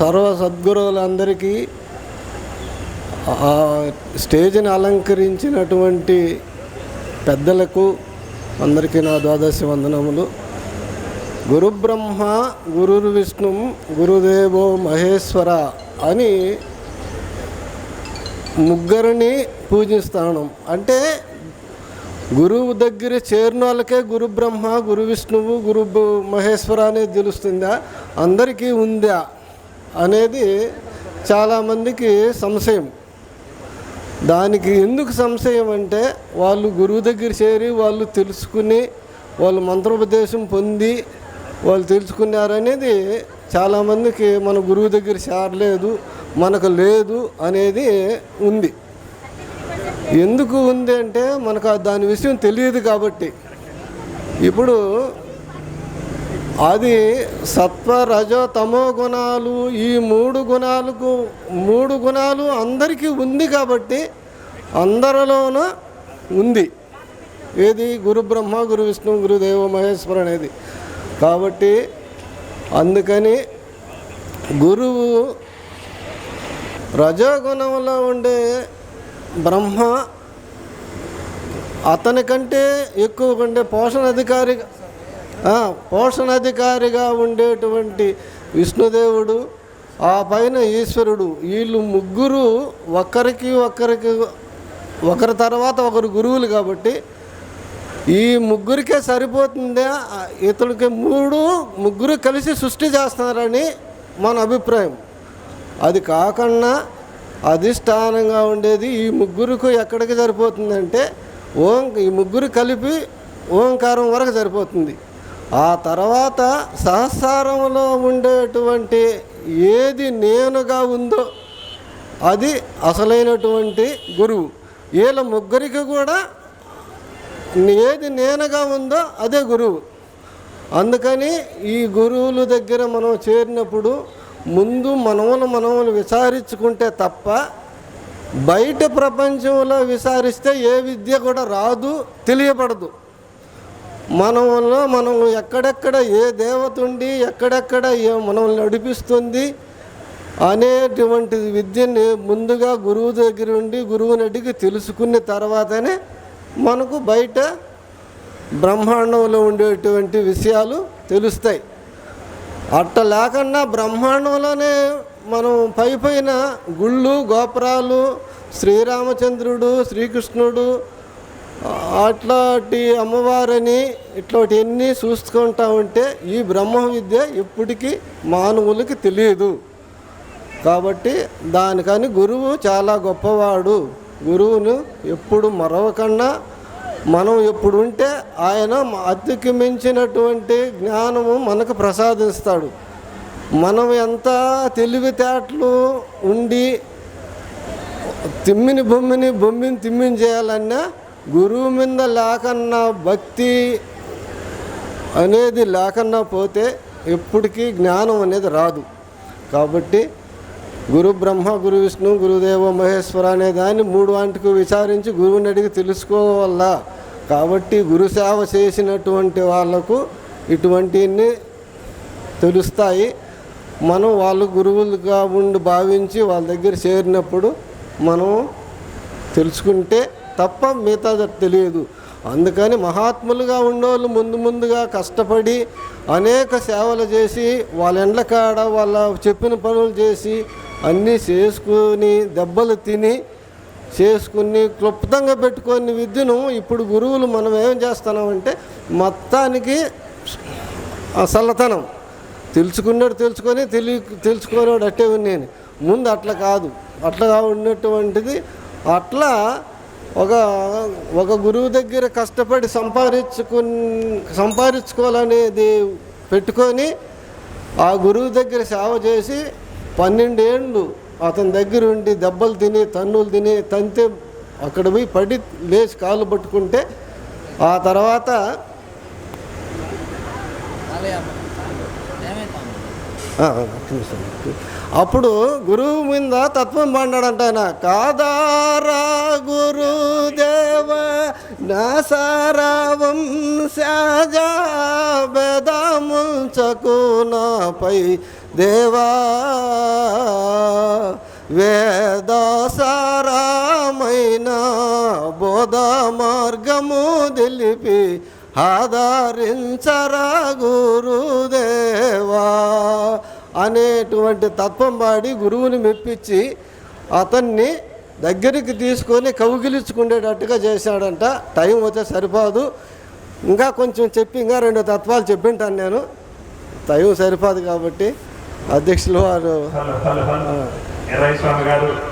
సర్వ సద్గురువులందరికీ ఆ స్టేజ్ని అలంకరించినటువంటి పెద్దలకు అందరికీ నా ద్వాదశి వందనములు. గురు బ్రహ్మ గురుర్ విష్ణు గురుదేవో మహేశ్వర అని ముగ్గురిని పూజిస్తాను. అంటే గురువు దగ్గర చేరిన వాళ్ళకే గురు బ్రహ్మ గురు విష్ణువు గురు మహేశ్వర అనేది తెలుస్తుందా? అందరికీ ఉందా? అనేది చాలామందికి సంశయం. దానికి ఎందుకు సంశయం అంటే వాళ్ళు గురువు దగ్గర చేరి వాళ్ళు తెలుసుకుని వాళ్ళు మంత్రోపదేశం పొంది వాళ్ళు తెలుసుకున్నారనేది చాలామందికి మన గురువు దగ్గర చేరలేదు మనకు లేదు అనేది ఉంది. ఎందుకు ఉంది అంటే మనకు ఆ దాని విషయం తెలియదు కాబట్టి. ఇప్పుడు అది సత్వ రజో తమో గుణాలు ఈ మూడు గుణాలకు మూడు గుణాలు అందరికీ ఉంది కాబట్టి అందరిలోనూ ఉంది. ఏది? గురు బ్రహ్మ గురు విష్ణు గురుదేవ మహేశ్వర అనేది. కాబట్టి అందుకని గురువు రజోగుణంలో ఉండే బ్రహ్మ అతనికంటే ఎక్కువ ఉండే పోషణ అధికారి పోషణాధికారిగా పోషణ అధికారిగా ఉండేటువంటి విష్ణుదేవుడు ఆ పైన ఈశ్వరుడు. వీళ్ళు ముగ్గురు ఒకరికి ఒకరికి ఒకరి తర్వాత ఒకరు గురువులు కాబట్టి ఈ ముగ్గురికే సరిపోతుందా? ఇతడికి మూడు ముగ్గురు కలిసి సృష్టి చేస్తున్నారని మన అభిప్రాయం. అది కాకుండా అధిష్టానంగా ఉండేది ఈ ముగ్గురికి ఎక్కడికి సరిపోతుందంటే ఓం ఈ ముగ్గురు కలిపి ఓంకారం వరకు సరిపోతుంది. ఆ తర్వాత సహస్రంలో ఉండేటువంటి ఏది నేనుగా ఉందో అది అసలైనటువంటి గురువు. వీళ్ళ ముగ్గురికి కూడా ఏది నేనుగా ఉందో అదే గురువు. అందుకని ఈ గురువుల దగ్గర మనం చేరినప్పుడు ముందు మనములు మనములు విచారించుకుంటే తప్ప బయట ప్రపంచంలో విచారిస్తే ఏ విద్య కూడా రాదు తెలియబడదు మనలో మనం ఎక్కడెక్కడ ఏ దేవత ఉండి ఎక్కడెక్కడ ఏ మనల్ని నడిపిస్తుంది అనేటువంటి విద్యని ముందుగా గురువు దగ్గర ఉండి గురువుని అడిగి తెలుసుకున్న తర్వాతనే మనకు బయట బ్రహ్మాండంలో ఉండేటువంటి విషయాలు తెలుస్తాయి. అట్ట లేకుండా బ్రహ్మాండంలోనే మనం పై పైన గుళ్ళు గోపురాలు శ్రీరామచంద్రుడు శ్రీకృష్ణుడు అట్లాంటి అమ్మవారిని ఇట్లాంటివన్నీ చూసుకుంటా ఉంటే ఈ బ్రహ్మ విద్య ఇప్పటికీ మానవులకి తెలియదు. కాబట్టి దానికని గురువు చాలా గొప్పవాడు. గురువును ఎప్పుడు మరవకన్నా మనం ఎప్పుడు ఉంటే ఆయన అతికి మించినటువంటి జ్ఞానము మనకు ప్రసాదిస్తాడు. మనం ఎంత తెలివితేటలు ఉండి తిమ్మిని బొమ్మిని బొమ్మిని తిమ్మిని చేయాలన్నా గురువు మీద లేకన్నా భక్తి అనేది లేకన్నా పోతే ఎప్పటికీ జ్ఞానం అనేది రాదు. కాబట్టి గురు బ్రహ్మ గురు విష్ణు గురుదేవ మహేశ్వర అనే దాన్ని మూడు వాటికి విచారించి గురువుని అడిగి తెలుసుకోవాలా? కాబట్టి గురు సేవ చేసినటువంటి వాళ్ళకు ఇటువంటివన్నీ తెలుస్తాయి. మనం వాళ్ళు గురువులుగా ఉండి భావించి వాళ్ళ దగ్గర చేరినప్పుడు మనం తెలుసుకుంటే తప్ప మిగతా తెలియదు. అందుకని మహాత్ములుగా ఉండేవాళ్ళు ముందు ముందుగా కష్టపడి అనేక సేవలు చేసి వాళ్ళ ఎండ్ల కాడ వాళ్ళ చెప్పిన పనులు చేసి అన్నీ చేసుకుని దెబ్బలు తిని చేసుకుని క్లుప్తంగా పెట్టుకొని విద్యను ఇప్పుడు గురువులు మనం ఏం చేస్తున్నామంటే మొత్తానికి ఆ చల్లతనం తెలుసుకున్నాడు తెలుసుకొని తెలియ తెలుసుకునేవాడు అట్టే నేను ముందు అట్లా కాదు. అట్లా ఉన్నటువంటిది అట్లా ఒక ఒక గురువు దగ్గర కష్టపడి సంపాదించుకు సంపాదించుకోవాలనేది పెట్టుకొని ఆ గురువు దగ్గర సేవ చేసి పన్నెండేళ్ళు అతని దగ్గర ఉండి దెబ్బలు తిని తన్నులు తిని తంతే అక్కడ పోయి పడి లేచి కాళ్ళు పట్టుకుంటే ఆ తర్వాత అప్పుడు గురువు మీద తత్వం పాడాడంట ఆయన. కాదారా గురుదేవ నాసారావం శాజా వేదాముంచకు నాపై దేవా వేదాసారమైన బోధ మార్గము తెలిపి ఆదరించరా గురుదేవా. అనేటువంటి తత్వం పాడి గురువుని మెప్పించి అతన్ని దగ్గరికి తీసుకొని కౌగిలించుకునేటట్టుగా చేశాడంట. టైం వచ్చే సరిపోదు. ఇంకా కొంచెం చెప్పి ఇంకా రెండు తత్వాలు చెప్పింటాను నేను. టైం సరిపోదు కాబట్టి అధ్యక్షులు వారు గారు